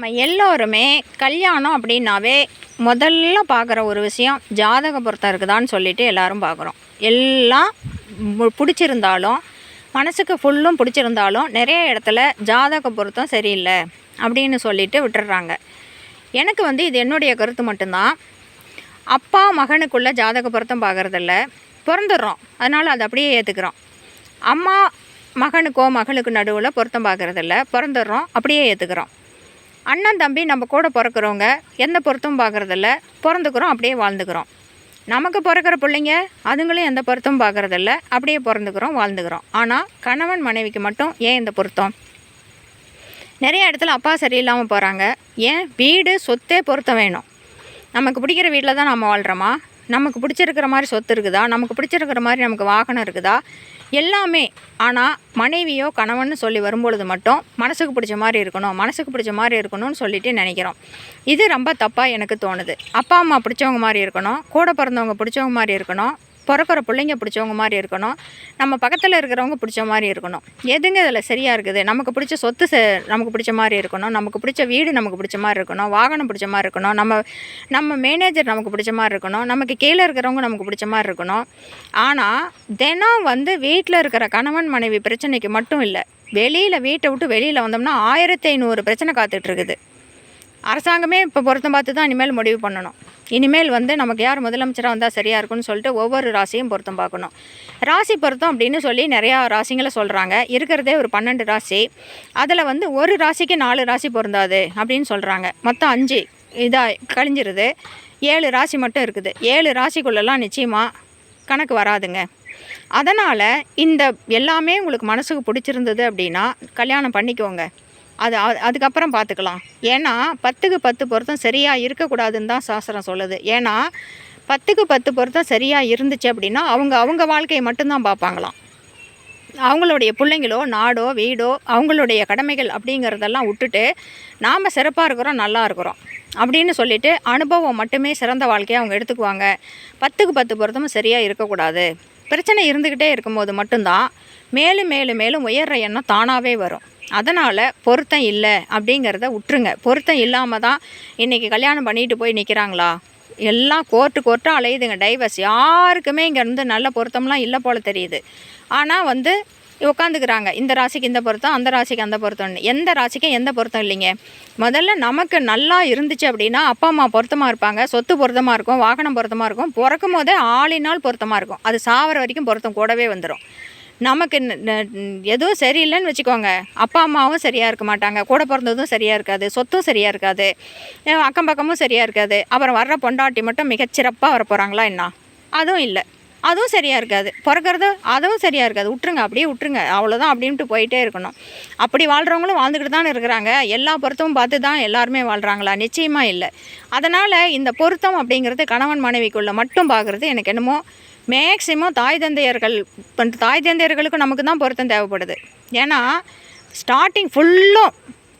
நம்ம எல்லோருமே கல்யாணம் அப்படின்னாவே முதல்ல பார்க்குற ஒரு விஷயம் ஜாதக பொருத்தம் இருக்குதான்னு சொல்லிட்டு எல்லாரும் பார்க்குறோம். எல்லாம் மு- பிடிச்சிருந்தாலும் மனசுக்கு ஃபுல்லும் பிடிச்சிருந்தாலும் நிறைய இடத்துல ஜாதக பொருத்தம் சரியில்லை அப்படின்னு சொல்லிட்டு விட்டுடுறாங்க. எனக்கு வந்து இது என்னுடைய கருத்து மட்டும்தான். அப்பா மகனுக்குள்ள ஜாதக பொருத்தம் பார்க்குறதில்ல. பிறந்துடுறோம். அதனால் அதை அப்படியே ஏற்றுக்கிறோம் அம்மா மகனுக்கோ மகளுக்கு நடுவில் பொருத்தம் பார்க்குறதில்ல. பிறந்துடுறோம். அப்படியே ஏற்றுக்கிறோம் அண்ணன் தம்பி நம்ம கூட பிறக்கிறவங்க எந்த பொருத்தமும் பார்க்குறதில்ல. பிறந்துக்கிறோம் அப்படியே வாழ்ந்துக்கிறோம். நமக்கு பிறக்கிற பிள்ளைங்க அதுங்களும் எந்த பொருத்தமும் பார்க்குறதில்ல. அப்படியே பிறந்துக்கிறோம் வாழ்ந்துக்கிறோம். ஆனால் கணவன் மனைவிக்கு மட்டும் ஏன் இந்த பொருத்தம்? நிறைய இடத்துல அப்பா சரியில்லாமல் போகிறாங்க ஏன்? வீடு சொத்தே பொருத்தம் வேணும். நமக்கு பிடிக்கிற வீட்டில் தான் நம்ம வாழ்கிறோமா நமக்கு பிடிச்சிருக்கிற மாதிரி சொத்து இருக்குதா? நமக்கு பிடிச்சிருக்கிற மாதிரி நமக்கு வாகனம் இருக்குதா? எல்லாமே ஆனால் மனைவியோ கணவன்னு சொல்லி வரும்பொழுது மட்டும் மனசுக்கு பிடிச்ச மாதிரி இருக்கணும் மனசுக்கு பிடிச்ச மாதிரி இருக்கணும்னு சொல்லிட்டு நினைக்கிறோம். இது ரொம்ப தப்பாக எனக்கு தோணுது. அப்பா அம்மா பிடிச்சவங்க மாதிரி இருக்கணும் கூட பிறந்தவங்க பிடிச்சவங்க மாதிரி இருக்கணும் பிறக்கிற பிள்ளைங்க பிடிச்சவங்க மாதிரி இருக்கணும். நம்ம பக்கத்தில் இருக்கிறவங்க பிடிச்ச மாதிரி இருக்கணும். எதுங்க இதில் சரியாக இருக்குது? நமக்கு பிடிச்ச சொத்து ச நமக்கு பிடிச்ச மாதிரி இருக்கணும். நமக்கு பிடிச்ச வீடு நமக்கு பிடிச்ச மாதிரி இருக்கணும். வாகனம் பிடிச்ச மாதிரி இருக்கணும். நம்ம நம்ம மேனேஜர் நமக்கு பிடிச்ச மாதிரி இருக்கணும். நமக்கு கீழே இருக்கிறவங்க நமக்கு பிடிச்ச மாதிரி இருக்கணும். ஆனால் தினம் வந்து வீட்டில் இருக்கிற கணவன் மனைவி பிரச்சனைக்கு மட்டும் இல்லை வெளியில் வீட்டை விட்டு வெளியில் வந்தோம்னா ஆயிரத்தி ஐநூறு பிரச்சனை காத்துட்ருக்குது அரசாங்கமே இப்போ பொருத்தம் பார்த்து தான் இனிமேல் முடிவு பண்ணணும். இனிமேல் வந்து நமக்கு யார் முதலமைச்சராக வந்தால் சரியாக இருக்கும்னு சொல்லிட்டு ஒவ்வொரு ராசியும் பொருத்தம் பார்க்கணும். ராசி பொருத்தம் அப்படின்னு சொல்லி நிறையா ராசிங்களை சொல்கிறாங்க இருக்கிறதே ஒரு பன்னெண்டு ராசி. அதில் வந்து ஒரு ராசிக்கு நாலு ராசி பொருந்தாது அப்படின்னு சொல்கிறாங்க மொத்தம் அஞ்சு இதாக கழிஞ்சிருது. ஏழு ராசி மட்டும் இருக்குது. ஏழு ராசிக்குள்ளெல்லாம் நிச்சயமாக கணக்கு வராதுங்க. அதனால் இந்த எல்லாமே உங்களுக்கு மனசுக்கு பிடிச்சிருந்தது அப்படின்னா கல்யாணம் பண்ணிக்கோங்க. அது அதுக்கப்புறம் பார்த்துக்கலாம். ஏன்னா பத்துக்கு பத்து பொருத்தம் சரியாக இருக்கக்கூடாதுன்னு தான் சாஸ்திரம் சொல்லுது. ஏன்னா பத்துக்கு பத்து பொருத்தம் சரியாக இருந்துச்சு அப்படின்னா அவங்க அவங்க வாழ்க்கையை மட்டும்தான் பார்ப்பாங்களாம். அவங்களுடைய பிள்ளைங்களோ நாடோ வீடோ அவங்களுடைய கடமைகள் அப்படிங்கிறதெல்லாம் விட்டுட்டு நாம் சிறப்பாக இருக்கிறோம் நல்லா இருக்கிறோம் அப்படின்னு சொல்லிட்டு அனுபவம் மட்டுமே சிறந்த வாழ்க்கையை அவங்க எடுத்துக்குவாங்க. பத்துக்கு பத்து பொருத்தமும் சரியாக இருக்கக்கூடாது. பிரச்சனை இருந்துக்கிட்டே இருக்கும்போது மட்டும்தான் மேலும் மேலும் மேலும் உயர்ற எண்ணம் தானாகவே வரும். அதனால் பொருத்தம் இல்லை அப்படிங்கிறத விட்டுருங்க பொருத்தம் இல்லாமல் தான் இன்றைக்கி கல்யாணம் பண்ணிட்டு போய் நிற்கிறாங்களா எல்லாம் கோர்ட்டு கோர்ட்டாக அலையுதுங்க. டைவர்ஸ் யாருக்குமே இங்கேருந்து நல்ல பொருத்தம்லாம் இல்லை போல் தெரியுது. ஆனால் வந்து உட்காந்துக்கிறாங்க இந்த ராசிக்கு இந்த பொருத்தம் அந்த ராசிக்கு அந்த பொருத்தம்னு. எந்த ராசிக்கும் எந்த பொருத்தம் இல்லைங்க? முதல்ல நமக்கு நல்லா இருந்துச்சு அப்படின்னா அப்பா அம்மா பொருத்தமாக இருப்பாங்க. சொத்து பொருத்தமாக இருக்கும் வாகனம் பொருத்தமாக இருக்கும். பிறக்கும் போதே ஆளினால் பொருத்தமாக இருக்கும். அது சாவர வரைக்கும் பொருத்தம் கூடவே வந்துடும் நமக்கு எதுவும் சரியில்லைன்னு வச்சுக்கோங்க. அப்பா அம்மாவும் சரியாக இருக்க மாட்டாங்க. கூட பிறந்ததும் சரியாக இருக்காது. சொத்தும் சரியாக இருக்காது. அக்கம் பக்கமும் சரியாக இருக்காது. அப்புறம் வர்ற பொண்டாட்டி மட்டும் மிகச்சிறப்பாக வர போகிறாங்களா என்ன? அதுவும் இல்லை. அதுவும் சரியாக இருக்காது. பிறக்கிறது அதுவும் சரியாக இருக்காது. விட்டுருங்க அப்படியே விட்டுருங்க. அவ்வளோதான் அப்படின்ட்டு போயிட்டே இருக்கணும். அப்படி வாழ்கிறவங்களும் வாழ்ந்துக்கிட்டு தான் இருக்கிறாங்க. எல்லா பொருத்தமும் பார்த்து தான் எல்லாருமே வாழ்கிறாங்களா நிச்சயமாக இல்லை. அதனால் இந்த பொருத்தம் அப்படிங்கிறது கணவன் மனைவிக்குள்ளே மட்டும் பார்க்குறது எனக்கு என்னமோ மேக்சிமம் தாய் தந்தையர்கள் வந்து தாய் தந்தையர்களுக்கு நமக்கு தான் பொருத்தம் தேவைப்படுது. ஏன்னா ஸ்டார்டிங் ஃபுல்லும்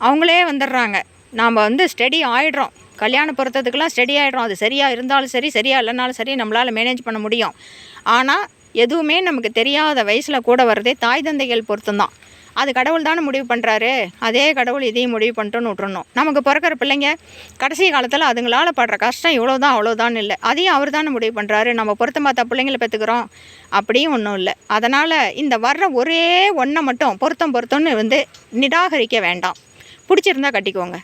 அவங்களே வந்துடுறாங்க. நாம் வந்து ஸ்டெடி ஆகிடுறோம் கல்யாண பொருத்தத்துக்கெல்லாம் ஸ்டெடி ஆகிடுறோம் அது சரியாக இருந்தாலும் சரி சரியாக இல்லைனாலும் சரி நம்மளால் மேனேஜ் பண்ண முடியும். ஆனால் எதுவுமே நமக்கு தெரியாத வயசில் கூட வர்றதே தாய் தந்தைகள் பொருத்தம் தான். அது கடவுள் தானே முடிவு பண்ணுறாரு அதே கடவுள் இதையும் முடிவு பண்ணிட்டோன்னு விட்டுறணும். நமக்கு பிறக்கிற பிள்ளைங்க கடைசி காலத்தில் அதுங்களால் படுற கஷ்டம் இவ்வளோதான் அவ்வளோதான் இல்லை. அதையும் அவர் தானே முடிவு பண்ணுறாரு நம்ம பொருத்தம் பார்த்தா பிள்ளைங்களை பெற்றுக்கிறோம் அப்படியும் ஒன்றும் இல்லை. அதனால் இந்த வர்ற ஒரே ஒன்றை மட்டும் பொருத்தம் பொருத்தம்னு வந்து நிராகரிக்க வேண்டாம். பிடிச்சிருந்தா கட்டிக்கோங்க.